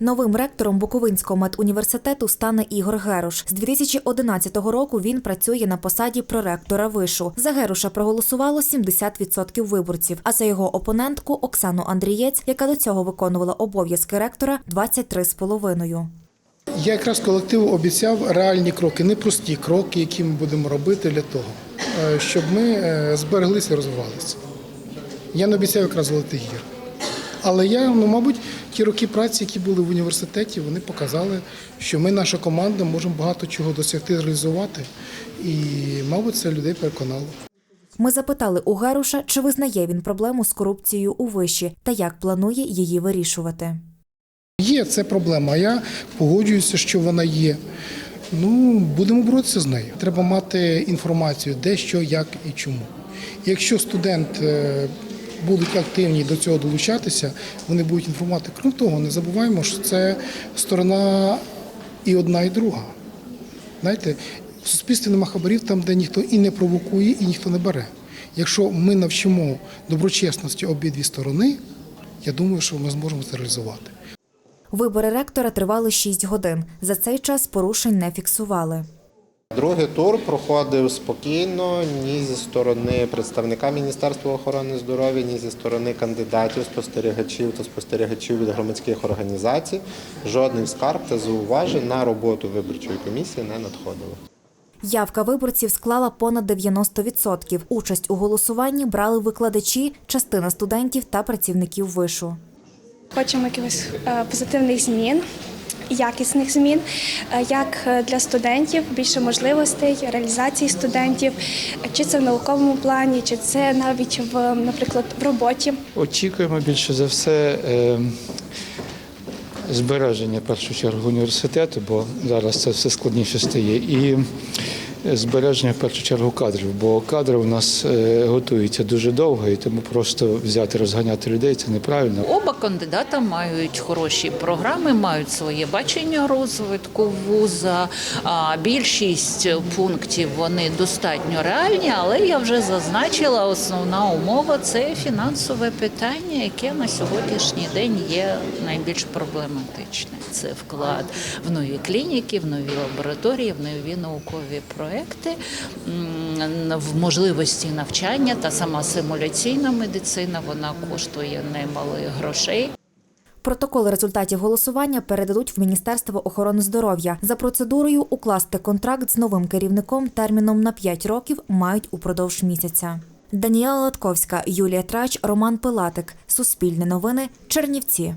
Новим ректором Буковинського медуніверситету стане Ігор Геруш. З 2011 року він працює на посаді проректора вишу. За Геруша проголосувало 70% виборців, а за його опонентку Оксану Андрієць, яка до цього виконувала обов'язки ректора, 23,5%. Я якраз колективу обіцяв реальні кроки, не прості кроки, які ми будемо робити для того, е, щоб ми е, збереглися і розвивалися. Я не обіцяв якраз золотий гір. Але я, ну, мабуть, ті роки праці, які були в університеті, вони показали, що ми, наша команда, можемо багато чого досягти, реалізувати. І, мабуть, це людей переконало. Ми запитали у Геруша, чи визнає він проблему з корупцією у виші та як планує її вирішувати. Є це проблема. Я погоджуюся, що вона є. Ну, будемо боротися з нею. Треба мати інформацію, де, що, як і чому. Якщо студент е, будуть активні до цього долучатися, вони будуть інформувати. Крім того, не забуваємо, що це сторона і одна, і друга. Знаєте, в суспільстві нема хабарів там, де ніхто і не провокує, і ніхто не бере. Якщо ми навчимо доброчесності обидві сторони, я думаю, що ми зможемо це реалізувати. Вибори ректора тривали 6 годин. За цей час порушень не фіксували. Другий тур проходив спокійно ні зі сторони представника Міністерства охорони здоров'я, ні зі сторони кандидатів, спостерігачів та спостерігачів від громадських організацій. Жодних скарг та зауважень на роботу виборчої комісії не надходило. Явка виборців склала понад 90%. Участь у голосуванні брали викладачі, частина студентів та працівників вишу. Хочемо якихось е, позитивних змін, якісних змін, е, як для студентів, більше можливостей реалізації студентів, чи це в науковому плані, чи це навіть в, наприклад, в роботі. Очікуємо більше за все е, збереження першу чергу університету, бо зараз це все складніше стає. І збереження в першу чергу кадрів, бо кадри у нас е, готуються дуже довго, і тому просто взяти розганяти людей це неправильно. Оба кандидата мають хороші програми, мають своє бачення розвитку вуза. Більшість пунктів вони достатньо реальні, але я вже зазначила, основна умова це фінансове питання, яке на сьогоднішній день є найбільш проблематичне. Це вклад в нові клініки, в нові лабораторії, в нові наукові проекти, м, в можливості навчання та сама симуляційна медицина вона коштує немалих грошей. Протоколи результатів голосування передадуть в Міністерство охорони здоров'я. За процедурою укласти контракт з новим керівником терміном на 5 років мають упродовж місяця. Даніела Латковська, Юлія Трач, Роман Пилатик. Суспільне новини. Чернівці.